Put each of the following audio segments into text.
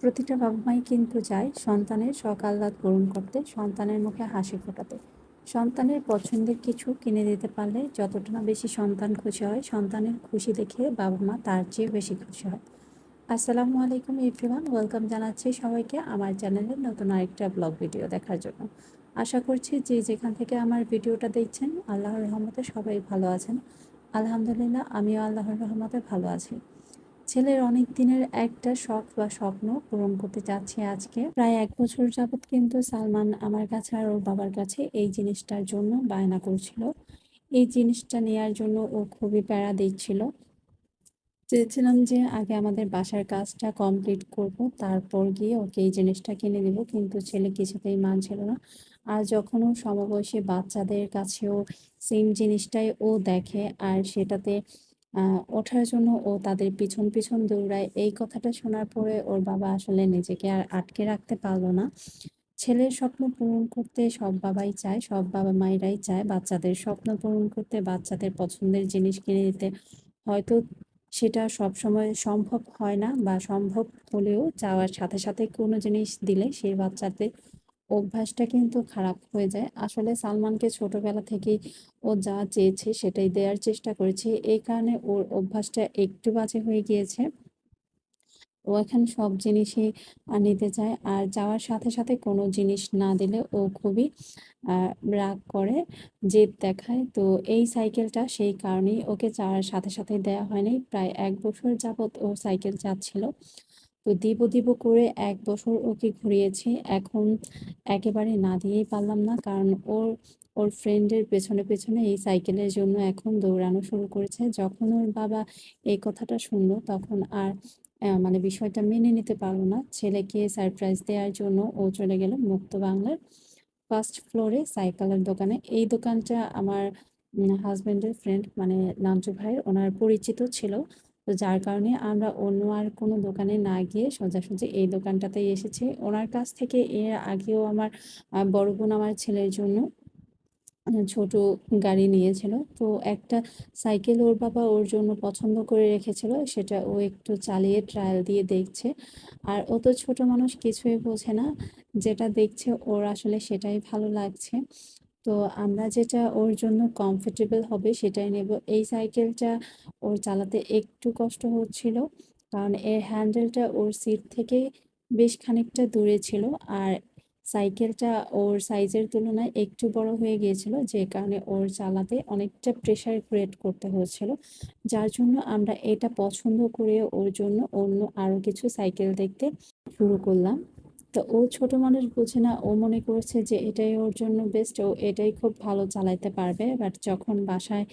প্রতিটা বাবা মাই কিন্তু চায় সন্তানের শখ আহ্লাদ পূরণ করতে, সন্তানের মুখে হাসি ফোটাতে। সন্তানের পছন্দের কিছু কিনে দিতে পারলে যতটা না বেশি সন্তান খুশি হয়, সন্তানের খুশি দেখে বাবা মা তার চেয়ে বেশি খুশি হয়। আসসালামু আলাইকুম এভরিওয়ান, ওয়েলকাম জানাচ্ছি সবাইকে আমার চ্যানেলের নতুন আরেকটা ব্লগ ভিডিও দেখার জন্য। আশা করছি যে যেখান থেকে আমার ভিডিওটা দেখছেন, আল্লাহর রহমতে সবাই ভালো আছেন। আলহামদুলিল্লাহ, আমিও আল্লাহর রহমতে ভালো আছি। ছেলের অনেক দিনের একটা শখ বা স্বপ্ন পূরণ করতে যাচ্ছে আজকে। প্রায় এক বছর যাবৎ কিন্তু সালমান আমার কাছে আর ওর বাবার কাছে এই জিনিসটার জন্য বায়না করছিল। এই জিনিসটা নেয়ার জন্য ও খুবই প্যারা দিচ্ছিল। চেয়েছিলাম যে আগে আমাদের বাসার কাজটা কমপ্লিট করব, তারপর গিয়ে ওকে এই জিনিসটা কিনে দেবো, কিন্তু ছেলে কিছুতেই মানছিল না। আর যখন সমবয়সী বাচ্চাদের কাছেও সেম জিনিসটাই ও দেখে, আর সেটাতে ওঠার জন্য ও তাদের পিছন পিছন দৌড়ায়। এই কথাটা শোনার পরে ওর বাবা আসলে নিজেকে আর আটকে রাখতে পারল না। ছেলের স্বপ্ন পূরণ করতে সব বাবাই চায়, সব বাবা মায়েরাই চায়। বাচ্চাদের স্বপ্ন পূরণ করতে বাচ্চাদের পছন্দের জিনিস কিনে দিতে। হয়তো সেটা সব সময় সম্ভব হয় না বা সম্ভব হলেও চাওয়ার সাথে সাথে কোনো জিনিস দিলে সেই বাচ্চাদের অভ্যাসটা কিন্তু খারাপ হয়ে যায়। আসলে সালমানকে ছোটবেলা থেকেই ও যা চেয়েছে সেটাই দেওয়ার চেষ্টা করেছে। এই কারণে ওর অভ্যাসটা একটু বাজে হয়ে গিয়েছে। ও এখন সব জিনিসই নিতে চায়। আর যাওয়ার সাথে সাথে কোনো জিনিস না দিলে ও খুবই রাগ করে, জেদ দেখায়। তো এই সাইকেলটা সেই কারণেই ওকে যাওয়ার সাথে সাথে দেওয়া হয়নি। প্রায় এক বছর যাবৎ ও সাইকেল চাচ্ছিল তো দিব দিব করে এক বছর ওকে ঘুরিয়েছি। এখন একেবারে না দিয়েই পারলাম না, কারণ ওর ওর ফ্রেন্ডের পেছনে পেছনে এই সাইকেলের জন্য এখন দৌড়ানো শুরু করেছে। যখন ওর বাবা এই কথাটা শুনলো, তখন আর মানে বিষয়টা মেনে নিতে পারল না। ছেলেকে সারপ্রাইজ দেওয়ার জন্য ও চলে গেল মুক্ত বাংলার ফার্স্ট ফ্লোরে সাইকেলের দোকানে। এই দোকানটা আমার হাজব্যান্ডের ফ্রেন্ড মানে নামচু ভাইয়ের, ওনার পরিচিত ছিল। তো যার কারণে আমরা অন্য আর কোনো দোকানে না গিয়ে সোজাসুজি এই দোকানটাতেই এসেছি। ওনার কাছ থেকে এর আগেও আমার বড় বোন আমার ছেলের জন্য ছোট গাড়ি নিয়েছিল। তো একটা সাইকেল ওর বাবা ওর জন্য পছন্দ করে রেখেছিল, সেটা ও একটু চালিয়ে ট্রায়াল দিয়ে দেখছে। আর ও তো ছোট মানুষ কিছুই বোঝে না, যেটা দেখছে ওর আসলে সেটাই ভালো লাগছে। তো আমরা যেটা ওর জন্য কমফোর্টেবল হবে সেটাই নেব। এই সাইকেলটা ওর চালাতে একটু কষ্ট হচ্ছিল, কারণ এর হ্যান্ডেলটা ওর সিট থেকে বেশ খানিকটা দূরে ছিল আর সাইকেলটা ওর সাইজের তুলনায় একটু বড় হয়ে গিয়েছিল, যে কারণে ওর চালাতে অনেকটা প্রেশার ক্রিয়েট করতে হয়েছিল যার জন্য আমরা এটা পছন্দ করে ওর জন্য অন্য আরও কিছু সাইকেল দেখতে শুরু করলাম। তো ও ছোট মানুষ বুঝে না, ও মনে করছে যে এটাই ওর জন্য বেস্ট ও এটাই খুব ভালো চালাইতে পারবে। বাট যখন বাসায়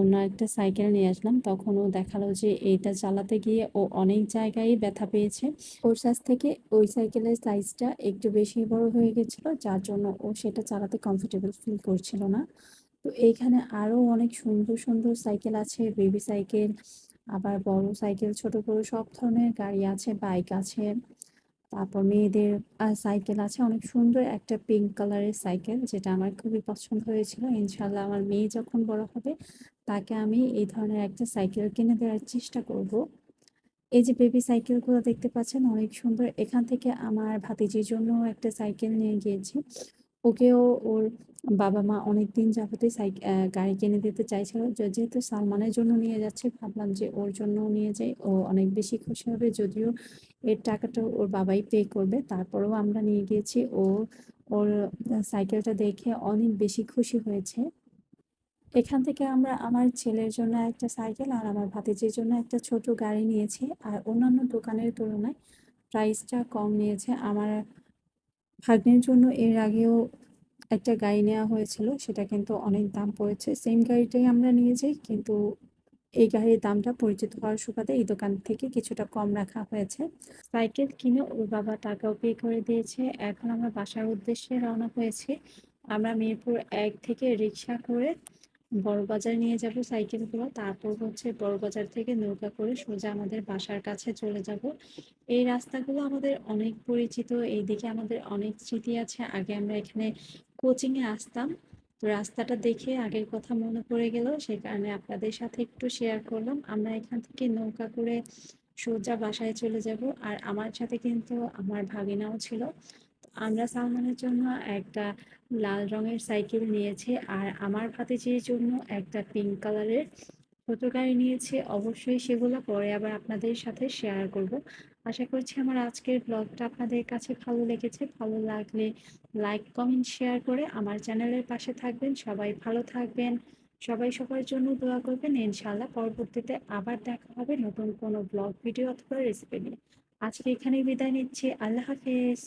অন্য একটা সাইকেল নিয়ে আসলাম, তখন ও দেখাল যে এইটা চালাতে গিয়ে ও অনেক জায়গায় ব্যথা পেয়েছে। ওর সাইজ থেকে ওই সাইকেলের সাইজটা একটু বেশি বড় হয়ে গেছিল, যার জন্য ও সেটা চালাতে কমফোর্টেবল ফিল করছিল না। তো এইখানে আরও অনেক সুন্দর সুন্দর সাইকেল আছে বেবি সাইকেল আবার বড় সাইকেল ছোট বড় সব ধরনের গাড়ি আছে বাইক আছে। তারপর মেয়েদের সাইকেল আছে। অনেক সুন্দর একটা পিঙ্ক কালারের সাইকেল, যেটা আমার খুবই পছন্দ হয়েছিল। ইনশাল্লাহ আমার মেয়ে যখন বড় হবে, তাকে আমি এই ধরনের একটা সাইকেল কিনে দেওয়ার চেষ্টা করব। এই যে বেবি সাইকেলগুলো দেখতে পাচ্ছেন, অনেক সুন্দর। এখান থেকে আমার ভাতিজির জন্য একটা সাইকেল নিয়ে গিয়েছি। ওকেও ওর বাবা মা অনেকদিন যাবতীয় সাইক গাড়ি কিনে দিতে চাইছিল। যেহেতু সালমানের জন্য নিয়ে যাচ্ছে, ভাবলাম যে ওর জন্য নিয়ে যাই। ও অনেক বেশি খুশি হবে, যদিও এর টাকাটা ওর বাবাই পে করবে। তারপরেও আমরা নিয়ে গিয়েছি। ও, ওর সাইকেলটা দেখে অনেক বেশি খুশি হয়েছে। এখান থেকে আমরা আমার ছেলের জন্য একটা সাইকেল আর আমার ভাতিজির জন্য একটা ছোট গাড়ি নিয়েছি। আর অন্যান্য দোকানের তুলনায় প্রাইসটা কম নিয়েছে। আমার ভাগ্নের জন্য এর আগেও একটা গাড়ি নেওয়া হয়েছিল, সেটা কিন্তু অনেক দাম পড়েছে। সেম গাড়িটাই আমরা নিয়ে যাই, কিন্তু এই গাড়ির দামটা পরিচিত হওয়ার সুবাদে এই দোকান থেকে কিছুটা কম রাখা হয়েছে। সাইকেল কিনে ওর বাবা টাকাও পে করে দিয়েছে। এখন আমরা বাসার উদ্দেশ্যে রওনা হয়েছি। আমরা মিরপুর এক থেকে রিক্সা করে বড়বাজার নিয়ে যাব সাইকেলগুলো। তারপর হচ্ছে বড়বাজার থেকে নৌকা করে সোজা আমাদের বাসার কাছে চলে যাব। এই রাস্তাগুলো আমাদের অনেক পরিচিত। এইদিকে আমাদের অনেক স্মৃতি আছে। আগে আমরা এখানে কোচিংয়ে আসতাম। তো রাস্তাটা দেখে আগের কথা মনে পড়ে গেল, সেই কারণে আপনাদের সাথে একটু শেয়ার করলাম। আমরা এখান থেকে নৌকা করে সোজা বাসায় চলে যাব। আর আমার সাথে কিন্তু আমার ভাগিনাও ছিল। আমরা সালমানের জন্য একটা লাল রঙের সাইকেল নিয়েছি। আর আমার ভাতিজির জন্য একটা পিঙ্ক কালারের গাড়ি নিয়েছি, অবশ্যই সেগুলো পরে আবার আপনাদের সাথে শেয়ার করব। আশা করছি আমার আজকের ব্লগটা আপনাদের কাছে ভালো লেগেছে। ভালো লাগলে লাইক কমেন্ট শেয়ার করে আমার চ্যানেলের পাশে থাকবেন। সবাই ভালো থাকবেন। সবাই সবার জন্য দোয়া করবেন। ইনশাআল্লাহ পরবর্তীতে আবার দেখা হবে নতুন কোনো ব্লগ ভিডিও অথবা রেসিপি নিয়ে। আজকে এখানেই বিদায় নিচ্ছি। আল্লাহ হাফেজ।